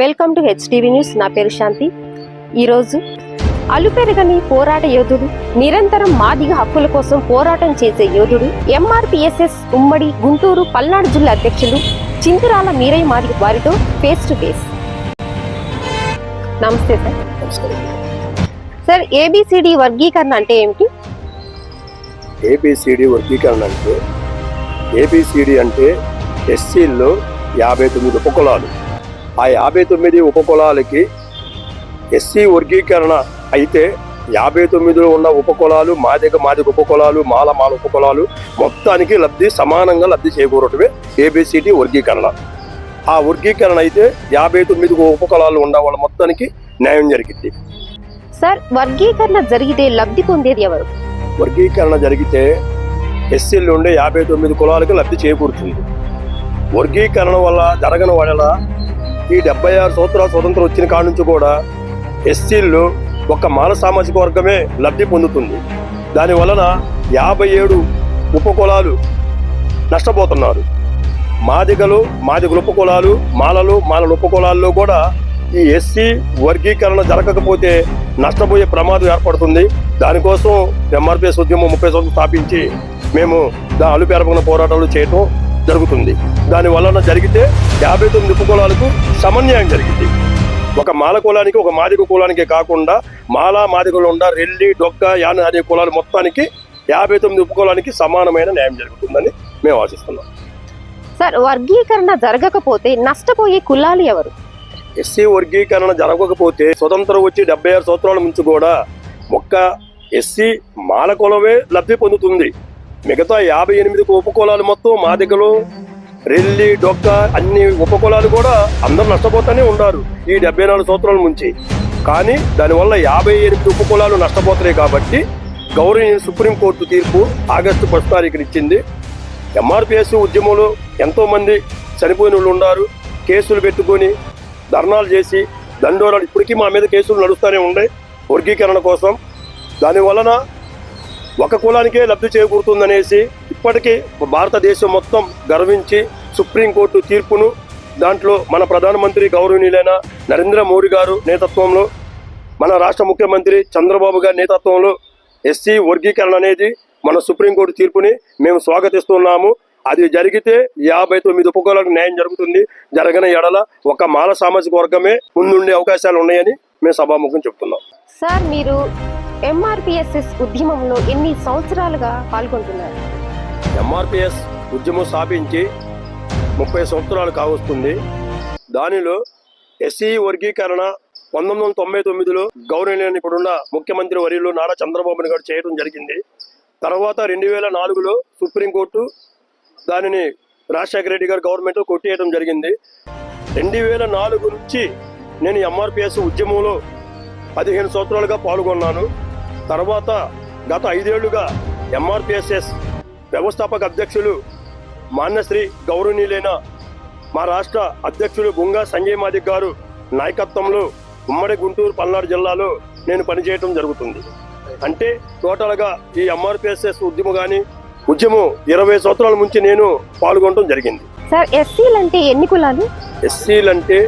Welcome to HTV news. నా పేరు శాంతి. ఈరోజు అలుపెరగని పోరాట యోధుడు నిరంతరం మాదిగ హక్కుల కోసం పోరాటం చేసే యోధుడు ఎంఆర్పిఎస్ఎస్ ఉమ్మడి గుంటూరు పల్నాడు జిల్లా అధ్యక్షులు చింతురాల మీరై మాదిగ వారితో ఫేస్ టు ఫేస్ నమస్తే sir. Sir A B C D వర్గీకరణ అంటే ఏమిటి? ఏబిసిడి వర్గీకరణ అంటే ఏబిసిడి అంటే ఎస్సీల్లో యాభై తొమ్మిది ఉపకులాలు. ఆ యాభై తొమ్మిది ఉపకులాలకి ఎస్సీ వర్గీకరణ అయితే యాభై తొమ్మిదిలో ఉన్న ఉపకులాలు మాదిగ మాదిగ ఉపకులాలు మాల మాల ఉపకులాలు మొత్తానికి లబ్ధి సమానంగా లబ్ధి చేకూరటమే ఏబిసిడి వర్గీకరణ. ఆ వర్గీకరణ అయితే యాభై తొమ్మిది ఉపకులాలు ఉన్న వాళ్ళ మొత్తానికి న్యాయం జరిగింది. సార్ వర్గీకరణ జరిగితే లబ్ధి పొందేది ఎవరు? వర్గీకరణ జరిగితే ఎస్సీలు ఉండే యాభై తొమ్మిది కులాలకు లబ్ధి చేకూరుతుంది. వర్గీకరణ వల్ల జరగని వల్ల ఈ డెబ్బై ఆరు సంవత్సరాల స్వతంత్రం వచ్చిన కాడ నుంచి కూడా ఎస్సీలు ఒక మాన సామాజిక వర్గమే లబ్ధి పొందుతుంది. దాని వలన యాభై ఏడు ఉపకులాలు నష్టపోతున్నారు. మాదిగలు మాదిగల ఉపకులాలు మాలలు మాలల ఉపకులాల్లో కూడా ఈ ఎస్సీ వర్గీకరణ జరగకపోతే నష్టపోయే ప్రమాదం ఏర్పడుతుంది. దానికోసం ఎంఆర్పిఎస్ ఉద్యమం ముప్పై సంవత్సరం స్థాపించి మేము దా అలుపేరపగిన పోరాటాలు చేయటం జరుగుతుంది. దాని వలన జరిగితే యాభై తొమ్మిది ఉపకులాలకు సమన్యాయం జరిగింది. ఒక మాల కులానికి ఒక మాదిగ కులానికి కాకుండా మాల మాదిగలు ఉండ రెల్లి డొక్క యాన అనే కులాలు మొత్తానికి యాభై తొమ్మిది ఉపకులానికి సమానమైన న్యాయం జరుగుతుందని మేము ఆశిస్తున్నాం. సార్ వర్గీకరణ జరగకపోతే నష్టపోయే కులాలు ఎవరు? ఎస్సీ వర్గీకరణ జరగకపోతే స్వతంత్రం వచ్చి డెబ్బై ఆరు సంవత్సరాల నుంచి కూడా ఒక్క ఎస్సీ మాల కులమే లబ్ధి పొందుతుంది. మిగతా యాభై ఎనిమిది ఉపకులాలు మొత్తం మాదిగలు రెల్లి డొక్క అన్ని ఉపకులాలు కూడా అందరూ నష్టపోతూనే ఉన్నారు ఈ డెబ్బై నాలుగు సంవత్సరాల నుంచి. కానీ దానివల్ల యాభై ఎనిమిది ఉపకులాలు నష్టపోతున్నాయి కాబట్టి గౌరవ సుప్రీంకోర్టు తీర్పు ఆగస్టు ఫస్ట్ తారీఖున ఇచ్చింది. ఎంఆర్పిఎస్ ఉద్యమంలో ఎంతో మంది చనిపోయిన వాళ్ళు ఉన్నారు. కేసులు పెట్టుకొని ధర్నాలు చేసి దండోరాలు ఇప్పటికీ మా మీద కేసులు నడుస్తూనే ఉన్నాయి. వర్గీకరణ కోసం దాని వలన ఒక కులానికే లబ్ధి చేకూరుతుందనేసి ఇప్పటికీ భారతదేశం మొత్తం గర్వించి సుప్రీంకోర్టు తీర్పును దాంట్లో మన ప్రధానమంత్రి గౌరవనీయులైన నరేంద్ర మోడీ గారు నేతృత్వంలో మన రాష్ట్ర ముఖ్యమంత్రి చంద్రబాబు గారి నేతృత్వంలో ఎస్సీ వర్గీకరణ అనేది మన సుప్రీంకోర్టు తీర్పుని మేము స్వాగతిస్తున్నాము. అది జరిగితే యాభై తొమ్మిది ఉపకులాలకు న్యాయం జరుగుతుంది. జరగని ఎడల ఒక మాల సామాజిక వర్గమే ముందుండే అవకాశాలు ఉన్నాయని మేము సభాముఖం చెప్తున్నాం. సార్ మీరు ఎంఆర్పిఎస్ఎస్ ఉద్యమంలో ఎన్ని సంవత్సరాలుగా పాల్గొంటున్నారు? ఎంఆర్పిఎస్ ఉద్యమం స్థాపించి ముప్పై సంవత్సరాలు కావస్తుంది. దానిలో ఎస్సీ వర్గీకరణ పంతొమ్మిది వందల తొంభై తొమ్మిదిలో గౌరవనీయులు ఇప్పుడున్న ముఖ్యమంత్రి వర్యులు నారా చంద్రబాబు గారు చేయడం జరిగింది. తర్వాత రెండు వేల నాలుగులో సుప్రీంకోర్టు దానిని రాజశేఖర రెడ్డి గారు గవర్నమెంట్ కొట్టేయడం జరిగింది. రెండు వేల నాలుగు నుంచి నేను ఎంఆర్పిఎస్ ఉద్యమంలో పదిహేను సంవత్సరాలుగా పాల్గొన్నాను. తర్వాత గత ఐదేళ్ళుగా ఎంఆర్పిఎస్ఎస్ వ్యవస్థాపక అధ్యక్షులు మాన్యశ్రీ గౌరవనీయులైన మా రాష్ట్ర అధ్యక్షులు బుంగా సంజయ్ మాదిక్ గారు నాయకత్వంలో ఉమ్మడి గుంటూరు పల్నాడు జిల్లాలో నేను పనిచేయటం జరుగుతుంది. అంటే టోటల్గా ఈ ఎంఆర్పిఎస్ఎస్ ఉద్యమం కానీ ఉద్యమం ఇరవై సంవత్సరాల నుంచి నేను పాల్గొనడం జరిగింది. సార్ ఎస్సీలు అంటే ఎన్ని కులాలు? ఎస్సీలు అంటే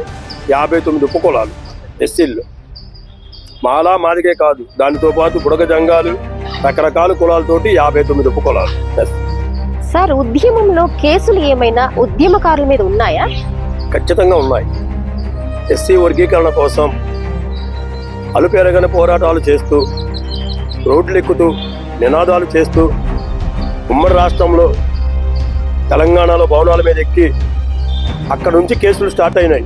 యాభై తొమ్మిది ఉపకులాలు ఎస్సీలు మాలా మాదిగే కాదు. దానితో పాటు బుడగ జంగాలు రకరకాల కులాలతోటి యాభై తొమ్మిది ఉపకులాలు. సార్ ఉద్యమంలో కేసులు ఏమైనా ఉద్యమకారుల మీద ఉన్నాయా? ఖచ్చితంగా ఉన్నాయి. ఎస్సీ వర్గీకరణ కోసం అలుపెరగని పోరాటాలు చేస్తూ రోడ్లు ఎక్కుతూ నినాదాలు చేస్తూ ఉమ్మడి రాష్ట్రంలో తెలంగాణలో భవనాల మీద ఎక్కి అక్కడ నుంచి కేసులు స్టార్ట్ అయినాయి.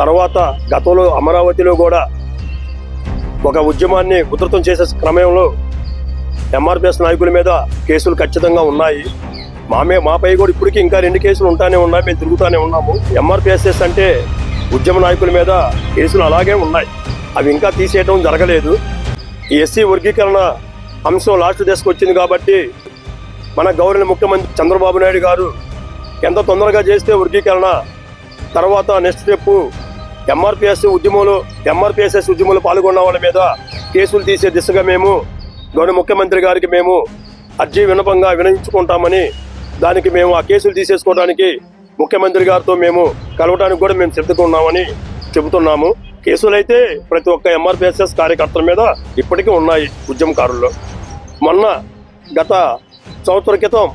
తర్వాత గతంలో అమరావతిలో కూడా ఒక ఉద్యమాన్ని ఉధృతం చేసే క్రమంలో ఎంఆర్పిఎస్ నాయకుల మీద కేసులు ఖచ్చితంగా ఉన్నాయి. మామే మాపై కూడా ఇప్పటికీ ఇంకా రెండు కేసులు ఉంటానే ఉన్నాయి. మేము తిరుగుతూనే ఉన్నాము. ఎంఆర్పిఎస్ఎస్ అంటే ఉద్యమ నాయకుల మీద కేసులు అలాగే ఉన్నాయి. అవి ఇంకా తీసేయడం జరగలేదు. ఈ ఎస్సీ వర్గీకరణ అంశం లాస్ట్ దశకు వచ్చింది కాబట్టి మన గౌరవ ముఖ్యమంత్రి చంద్రబాబు నాయుడు గారు ఎంత తొందరగా చేస్తే వర్గీకరణ తర్వాత నెక్స్ట్ స్టెప్ ఎంఆర్పిఎస్ ఉద్యమంలో ఎంఆర్పిఎస్ఎస్ ఉద్యమంలో పాల్గొన్న వాళ్ళ మీద కేసులు తీసే దిశగా మేము గౌరవ ముఖ్యమంత్రి గారికి మేము అర్జీ వినపంగా వినయించుకుంటామని దానికి మేము ఆ కేసులు తీసేసుకోవడానికి ముఖ్యమంత్రి గారితో మేము కలవడానికి కూడా మేము సిద్ధంగా ఉన్నామని చెబుతున్నాము. కేసులైతే ప్రతి ఒక్క ఎంఆర్పిఎస్ఎస్ కార్యకర్తల మీద ఇప్పటికీ ఉన్నాయి ఉద్యమకారుల్లో. మొన్న గత సంవత్సర క్రితం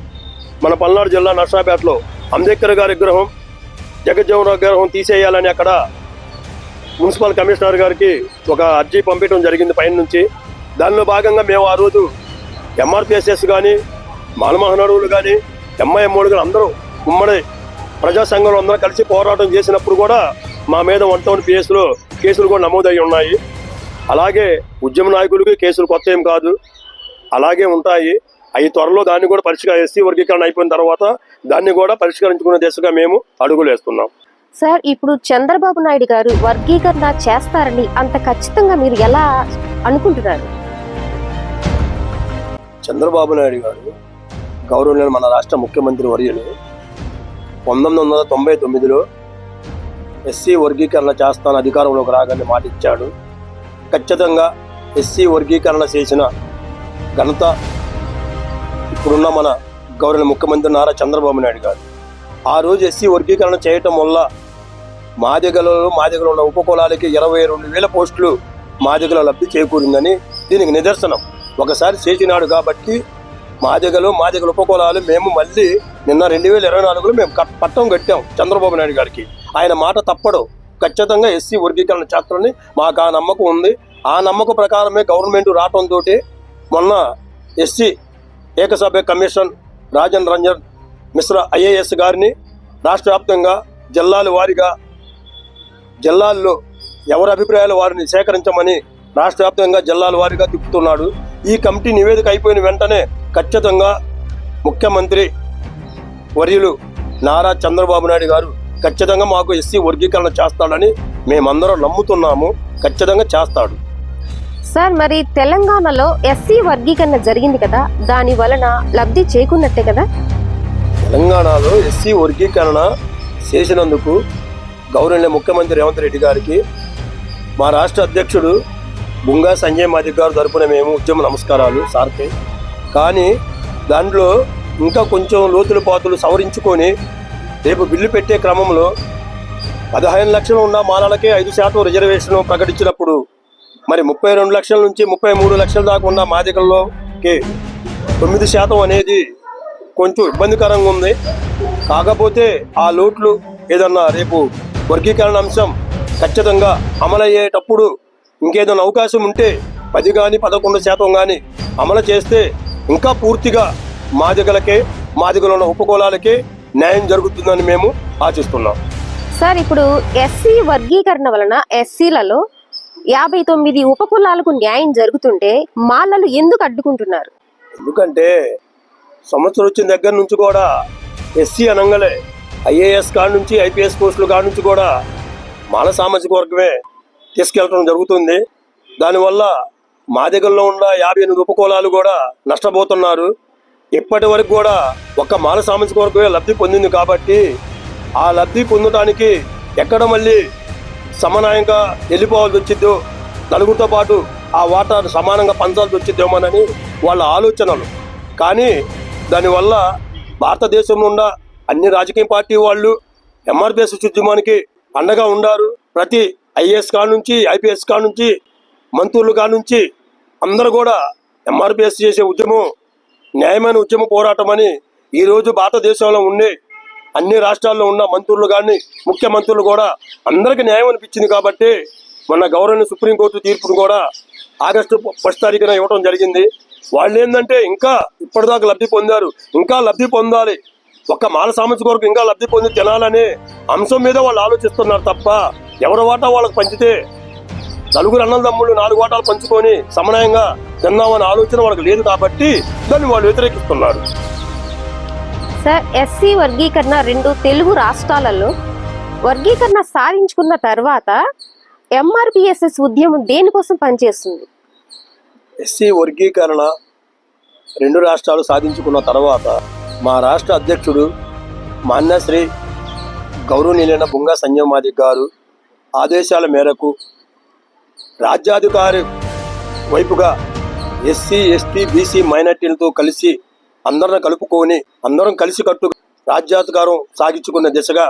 మన పల్నాడు జిల్లా నర్సాపేటలో అంబేద్కర్ గారి విగ్రహం జగజ్జీవన్ విగ్రహం తీసేయాలని అక్కడ మున్సిపల్ కమిషనర్ గారికి ఒక అర్జీ పంపించడం జరిగింది పైన నుంచి. దానిలో భాగంగా మేము ఆ రోజు ఎంఆర్పిఎస్ఎస్ కానీ మాలమహనరువులు కానీ ఎంఐఎంఓలు కానీ అందరూ ఉమ్మడి ప్రజా సంఘంలో అందరూ కలిసి పోరాటం చేసినప్పుడు కూడా మా మీద వన్ టౌన్ పిఎస్లో కేసులు కూడా నమోదయ్యి ఉన్నాయి. అలాగే ఉద్యమ నాయకులకి కేసులు కొత్త ఏం కాదు. అలాగే ఉంటాయి. అవి త్వరలో దాన్ని కూడా పరిష్కారం ఎస్సీ వర్గీకరణ అయిపోయిన తర్వాత దాన్ని కూడా పరిష్కరించుకునే దిశగా మేము అడుగులు వేస్తున్నాం. సార్ ఇప్పుడు చంద్రబాబు నాయుడు గారు వర్గీకరణ చేస్తారని అంత ఖచ్చితంగా మీరు ఎలా అనుకుంటున్నారు? చంద్రబాబు నాయుడు గారు గౌరవనీయులు మన రాష్ట్ర ముఖ్యమంత్రి వర్యులు పంతొమ్మిది వందల తొంభై తొమ్మిదిలో ఎస్సీ వర్గీకరణ చేస్తాను అధికారంలోకి రాగానే మాట ఇచ్చాడు. ఖచ్చితంగా ఎస్సీ వర్గీకరణ చేసిన ఘనత ఇప్పుడున్న మన గౌరవ ముఖ్యమంత్రి నారా చంద్రబాబు నాయుడు గారు. ఆ రోజు ఎస్సీ వర్గీకరణ చేయటం వల్ల మాదిగలలో మాదిగలో ఉన్న ఉపకులాలకి ఇరవై రెండు వేల పోస్టులు మాదిగల లబ్ధి చేకూరిందని దీనికి నిదర్శనం. ఒకసారి చేసినాడు కాబట్టి మాదిగలు మాదిగల ఉపకులాలు మేము మళ్ళీ నిన్న రెండు వేల ఇరవై నాలుగులో మేము పట్టం కట్టాం చంద్రబాబు నాయుడు గారికి. ఆయన మాట తప్పడు. ఖచ్చితంగా ఎస్సీ వర్గీకరణ చేస్తారని మాకు ఆ నమ్మకం ఉంది. ఆ నమ్మకం ప్రకారమే గవర్నమెంట్ రావడంతో మొన్న ఎస్సీ ఏకసభ్య కమిషన్ రాజన్ రంజన్ మిశ్రా ఐఏఎస్ గారిని రాష్ట్ర వ్యాప్తంగా జిల్లాల వారీగా జిల్లాల్లో ఎవరి అభిప్రాయాలు వారిని సేకరించమని రాష్ట్ర వ్యాప్తంగా జిల్లాల వారీగా తిప్పుతున్నాడు. ఈ కమిటీ నివేదిక అయిపోయిన వెంటనే ఖచ్చితంగా ముఖ్యమంత్రి వర్యులు నారా చంద్రబాబు నాయుడు గారు ఖచ్చితంగా మాకు ఎస్సీ వర్గీకరణ చేస్తాడని మేమందరం నమ్ముతున్నాము. ఖచ్చితంగా చేస్తాడు. సార్ మరి తెలంగాణలో ఎస్సీ వర్గీకరణ జరిగింది కదా దాని వలన లబ్ధి చేకున్నట్టే కదా? తెలంగాణలో ఎస్సీ వర్గీకరణ చేసినందుకు గౌరవనీయ ముఖ్యమంత్రి రేవంత్ రెడ్డి గారికి మా రాష్ట్ర అధ్యక్షుడు బుంగా సంజయ్ మాదిక్ గారు తరపున మేము ఉద్యమ నమస్కారాలు సార్కి. కానీ దాంట్లో ఇంకా కొంచెం లోతుల పాతులు సవరించుకొని రేపు బిల్లు పెట్టే క్రమంలో పదహైదు లక్షలు ఉన్న మాలలకే ఐదు శాతం రిజర్వేషన్ ప్రకటించినప్పుడు మరి ముప్పై రెండు లక్షల నుంచి ముప్పై మూడు లక్షల దాకా ఉన్న మాదికల్లోకి తొమ్మిది శాతం అనేది కొంచెం ఇబ్బందికరంగా ఉంది. కాకపోతే ఆ లోట్లు ఏదన్నా రేపు వర్గీకరణ అంశం ఖచ్చితంగా అమలయ్యేటప్పుడు ఇంకేదైనా అవకాశం ఉంటే పది కానీ పదకొండు శాతం కానీ అమలు చేస్తే ఇంకా పూర్తిగా మాదిగలకే మాదిగలు ఉన్న ఉపకులాలకే న్యాయం జరుగుతుందని మేము ఆశిస్తున్నాం. సార్ ఇప్పుడు ఎస్సీ వర్గీకరణ వలన ఎస్సీలలో యాభై తొమ్మిది ఉపకులాలకు న్యాయం జరుగుతుంటే మాలలు ఎందుకు అడ్డుకుంటున్నారు? ఎందుకంటే సంవత్సరం వచ్చిన దగ్గర నుంచి కూడా ఎస్సీ అనంగలే. ఐఏఎస్ కాడ నుంచి ఐపీఎస్ పోస్టులు కాడ నుంచి కూడా మాల సామాజిక వర్గమే తీసుకెళ్ళడం జరుగుతుంది. దానివల్ల మా దగ్గరలో ఉన్న యాభై ఎనిమిది ఉపకులాలు కూడా నష్టపోతున్నారు. ఇప్పటి వరకు కూడా ఒక్క మాల సామాజిక వర్గమే లబ్ధి పొందింది కాబట్టి ఆ లబ్ధి పొందడానికి ఎక్కడ మళ్ళీ సమన్వయంగా వెళ్ళిపోవాల్సి వచ్చిద్దో నలుగురితో పాటు ఆ వాటా సమానంగా పంచాల్సి వచ్చిద్దేమోనని వాళ్ళ ఆలోచనలు. కానీ దానివల్ల భారతదేశంలో ఉన్న అన్ని రాజకీయ పార్టీ వాళ్ళు ఎంఆర్పిఎస్ ఉద్యమానికి అండగా ఉండారు. ప్రతి ఐఏఎస్ కా నుంచి ఐపీఎస్ కా నుంచి మంత్రులు కా నుంచి అందరూ కూడా ఎంఆర్పిఎస్ చేసే ఉద్యమం న్యాయమైన ఉద్యమ పోరాటం అని ఈరోజు భారతదేశంలో ఉండే అన్ని రాష్ట్రాల్లో ఉన్న మంత్రులు కానీ ముఖ్యమంత్రులు కూడా అందరికీ న్యాయం అనిపించింది కాబట్టి మన గౌరవ సుప్రీంకోర్టు తీర్పును కూడా ఆగస్టు ఫస్ట్ తారీఖున ఇవ్వడం జరిగింది. వాళ్ళు ఏంటంటే ఇంకా ఇప్పటిదాకా లబ్ధి పొందారు. ఇంకా లబ్ధి పొందాలి. ఒక్క మాల సామాజిక వరకు ఇంకా లబ్ధి పొంది తినాలనే అంశం మీద వాళ్ళు ఆలోచిస్తున్నారు తప్ప ఎవరి వాటా వాళ్ళకి పంచితే నలుగురు అన్నదమ్ముళ్ళు నాలుగు వాటాలు పంచుకొని సమన్వయంగా తిన్నామనే ఆలోచన వాళ్ళకి లేదు కాబట్టి దాన్ని వాళ్ళు వ్యతిరేకిస్తున్నారు. సార్ ఎస్సీ వర్గీకరణ రెండు తెలుగు రాష్ట్రాలలో వర్గీకరణ సాధించుకున్న తర్వాత ఎంఆర్పిఎస్ఎస్ ఉద్యమం దేనికోసం పనిచేస్తుంది? ఎస్సీ వర్గీకరణ రెండు రాష్ట్రాలు సాధించుకున్న తర్వాత మా రాష్ట్ర అధ్యక్షుడు మాన్యశ్రీ గౌరవనీయులైన బుంగా సంజయ్ మాదిక్ గారు ఆదేశాల మేరకు రాజ్యాధికారి వైపుగా ఎస్సీ ఎస్టీ బీసీ మైనార్టీలతో కలిసి అందరిని కలుపుకొని అందరం కలిసి కట్టు రాజ్యాధికారం సాగించుకున్న దిశగా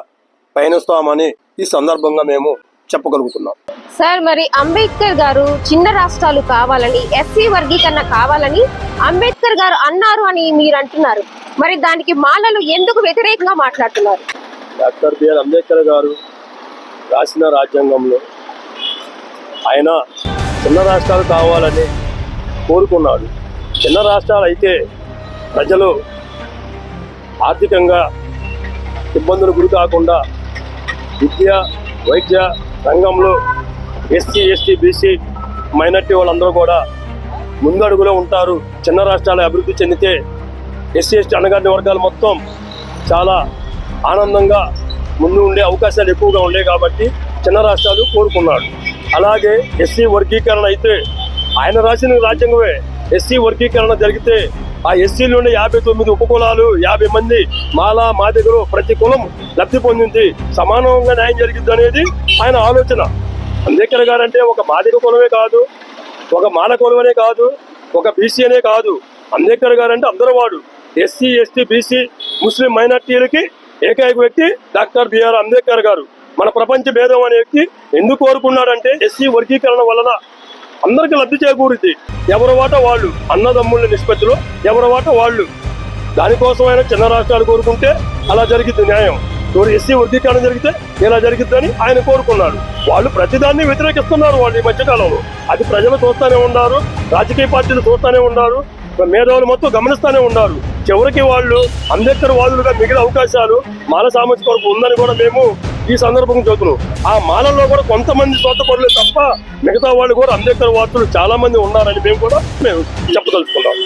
పయనిస్తామని ఈ సందర్భంగా మేము చెప్పగలుగుతున్నాం. సార్ మరి అంబేద్కర్ గారు చిన్న రాష్ట్రాలు కావాలని ఎస్సీ వర్గీకరణ కావాలని అంబేద్కర్ గారు అన్నారు అని మీరు అంటున్నారు. మరి దానికి మాలలు ఎందుకు వ్యతిరేకంగా మాట్లాడుతున్నారు? డాక్టర్ బిఆర్ అంబేద్కర్ గారు రాసిన రాజ్యాంగంలో ఆయన చిన్న రాష్ట్రాలు కావాలని కోరుకున్నాడు. చిన్న రాష్ట్రాలు అయితే ప్రజలు ఆర్థికంగా ఇబ్బందులు గురి కాకుండా విద్య వైద్య రంగంలో ఎస్సీ ఎస్టీ బీసీ మైనార్టీ వాళ్ళందరూ కూడా ముందడుగులో ఉంటారు. చిన్న రాష్ట్రాలు అభివృద్ధి చెందితే ఎస్సీ ఎస్టీ అణగారిన వర్గాలు మొత్తం చాలా ఆనందంగా ముందు ఉండే అవకాశాలు ఎక్కువగా ఉండేవి కాబట్టి చిన్న రాష్ట్రాలు కోరుకున్నాడు. అలాగే ఎస్సీ వర్గీకరణ అయితే ఆయన రాసిన రాజ్యాంగమే. ఎస్సీ వర్గీకరణ జరిగితే ఆ ఎస్సీ నుండి యాభై తొమ్మిది ఉపకులాలు యాభై మంది మాలా మాదిగలు ప్రతి కులం లబ్ధి పొందింది. సమానంగా న్యాయం జరిగింది అనేది ఆయన ఆలోచన. అంబేద్కర్ గారు అంటే ఒక మాదిక కులమే కాదు ఒక మాల కులమనే కాదు ఒక బీసీ అనే కాదు. అంబేద్కర్ గారు అంటే అందరూ వాడు. ఎస్సీ ఎస్టీ బీసీ ముస్లిం మైనార్టీలకి ఏకైక వ్యక్తి డాక్టర్ బిఆర్ అంబేద్కర్ గారు. మన ప్రపంచ భేదం అనే వ్యక్తి ఎందుకు కోరుకున్నాడంటే ఎస్సీ వర్గీకరణ వలన అందరికి లబ్ధి చేకూరింది ఎవరి వాట వాళ్ళు అన్నదమ్ముళ్ళ నిష్పత్తిలో ఎవరి వాట వాళ్ళు. దానికోసమైనా చిన్న రాష్ట్రాలు కోరుకుంటే అలా జరిగింది న్యాయం. ఎవరు ఎస్సీ వర్గీకరణ జరిగితే ఇలా జరిగిద్దని ఆయన కోరుకున్నాడు. వాళ్ళు ప్రతిదాన్ని వ్యతిరేకిస్తున్నారు వాళ్ళు ఈ మధ్యకాలంలో. అది ప్రజలు చూస్తూనే ఉన్నారు రాజకీయ పార్టీలు చూస్తూనే ఉన్నారు మేధావులు మొత్తం గమనిస్తూనే ఉన్నారు. చివరికి వాళ్ళు అంబేద్కర్ వాదులుగా మిగిలిన అవకాశాలు మాల సామాజిక వరకు ఉందని కూడా మేము ఈ సందర్భంగా చెబుతున్నాం. ఆ మాలలో కూడా కొంతమంది స్వార్థపరులే తప్ప మిగతా వాళ్ళు కూడా అంబేద్కర్ వాదులు చాలా మంది ఉన్నారని మేము కూడా మేము చెప్పదలుచుకున్నాం.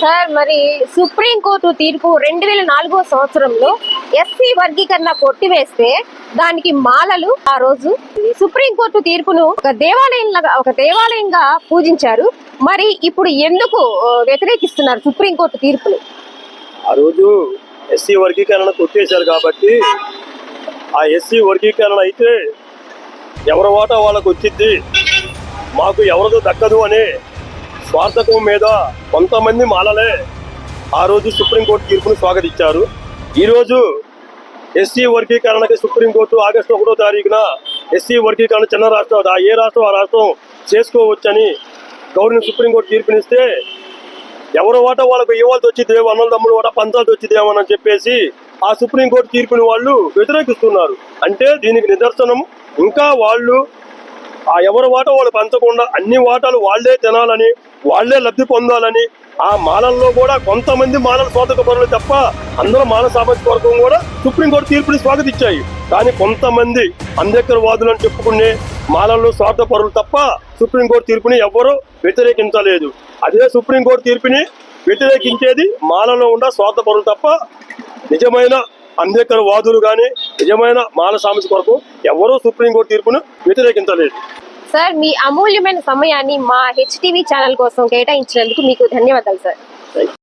సార్ మరి సుప్రీం కోర్టు తీర్పు రెండు వేల నాలుగో సంవత్సరంలో ఎస్సీ వర్గీకరణ కొట్టివేస్తే దానికి మాలలు ఆ రోజు. సుప్రీం కోర్టు తీర్పును ఒక దేవాలయంగా ఒక దేవాలయంగా పూజించారు. మరి ఇప్పుడు ఎందుకు వ్యతిరేకిస్తున్నారు సుప్రీం కోర్టు తీర్పుని? ఆ రోజు ఎస్సీ వర్గీకరణ కొట్టేశారు కాబట్టి ఆ ఎస్సీ వర్గీకరణ అయితే ఎవరి వాటా వాళ్ళకు వచ్చింది మాకు ఎవరిదో దక్కదు అనే స్వార్థకం మీద కొంతమంది మాలలే ఆ రోజు సుప్రీంకోర్టు తీర్పును స్వాగతించారు. ఈరోజు ఎస్సీ వర్గీకరణకి సుప్రీంకోర్టు ఆగస్టు ఒకటో తారీఖున ఎస్సీ వర్గీకరణ చిన్న రాష్ట్రం ఆ ఏ రాష్ట్రం ఆ రాష్ట్రం చేసుకోవచ్చని గవర్నమెంట్ సుప్రీంకోర్టు తీర్పునిస్తే ఎవరి వాట వాళ్ళకు ఇవ్వాల్సి వచ్చింది అన్నల తమ్ముడు వాట పంచాల్సి వచ్చిందేమో అని చెప్పేసి ఆ సుప్రీంకోర్టు తీర్పుని వాళ్ళు వ్యతిరేకిస్తున్నారు. అంటే దీనికి నిదర్శనం ఇంకా వాళ్ళు ఆ ఎవరి వాట వాళ్ళు పంచకుండా అన్ని వాటాలు వాళ్ళే తినాలని వాళ్ళే లబ్ధి పొందాలని ఆ మాలల్లో కూడా కొంతమంది మాలల స్వాతక పనులు తప్ప అందరూ మాల సామాజిక వర్గం కూడా సుప్రీంకోర్టు తీర్పుని స్వాగతించాయి కానీ కొంతమంది అంబేద్కర్ వాదులని చెప్పుకునే మాలల్లో స్వార్థ పరులు తప్ప సుప్రీంకోర్టు తీర్పుని ఎవ్వరూ వ్యతిరేకించలేదు. అదే సుప్రీంకోర్టు తీర్పుని వ్యతిరేకించేది మాలలో ఉన్న స్వార్థ పరులు తప్ప నిజమైన అంబేద్కర్ వాదులు కానీ నిజమైన మాల సామాజిక వర్గం ఎవరూ సుప్రీంకోర్టు తీర్పును వ్యతిరేకించలేదు. సార్ మీ అమూల్యమైన సమయాన్ని మా హెచ్టీవీ ఛానల్ కోసం కేటాయించినందుకు మీకు ధన్యవాదాలు సార్.